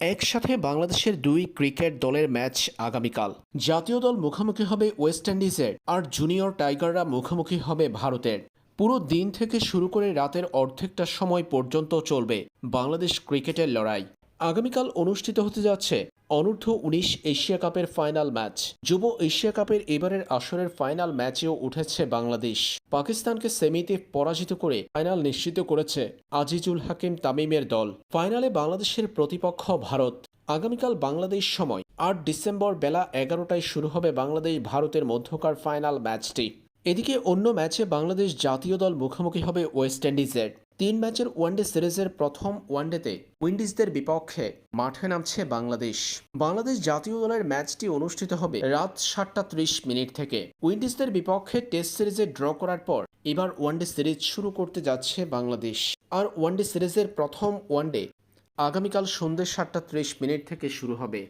একসাথে বাংলাদেশের দুই ক্রিকেট দলের ম্যাচ আগামীকাল। জাতীয় দল মুখোমুখি হবে ওয়েস্ট ইন্ডিজের আর জুনিয়র টাইগাররা মুখোমুখি হবে ভারতের। পুরো দিন থেকে শুরু করে রাতের অর্ধেকটা সময় পর্যন্ত চলবে বাংলাদেশ ক্রিকেটের লড়াই। আগামীকাল অনুষ্ঠিত হতে যাচ্ছে অনূর্ধ্ব উনিশ এশিয়া কাপের ফাইনাল ম্যাচ। যুব এশিয়া কাপের এবারের আসরের ফাইনাল ম্যাচেও উঠেছে বাংলাদেশ। পাকিস্তানকে সেমিতে পরাজিত করে ফাইনাল নিশ্চিত করেছে আজিজুল হাকিম তামিমের দল। ফাইনালে বাংলাদেশের প্রতিপক্ষ ভারত। আগামীকাল বাংলাদেশ সময় আট ডিসেম্বর বেলা এগারোটায় শুরু হবে বাংলাদেশ ভারতের মধ্যকার ফাইনাল ম্যাচটি। এদিকে অন্য ম্যাচে বাংলাদেশ জাতীয় দল মুখোমুখি হবে ওয়েস্ট ইন্ডিজের। তিন ম্যাচের ওয়ানডে সিরিজের প্রথম ওয়ানডেতে উইন্ডিজদের বিপক্ষে মাঠে নামছে বাংলাদেশ। বাংলাদেশ জাতীয় দলের ম্যাচটি অনুষ্ঠিত হবে রাত সাতটা ত্রিশ মিনিট থেকে। উইন্ডিজদের বিপক্ষে টেস্ট সিরিজে ড্র করার পর এবার ওয়ানডে সিরিজ শুরু করতে যাচ্ছে বাংলাদেশ। আর ওয়ানডে সিরিজের প্রথম ওয়ানডে আগামীকাল সন্ধ্যে সাতটা ত্রিশ মিনিট থেকে শুরু হবে।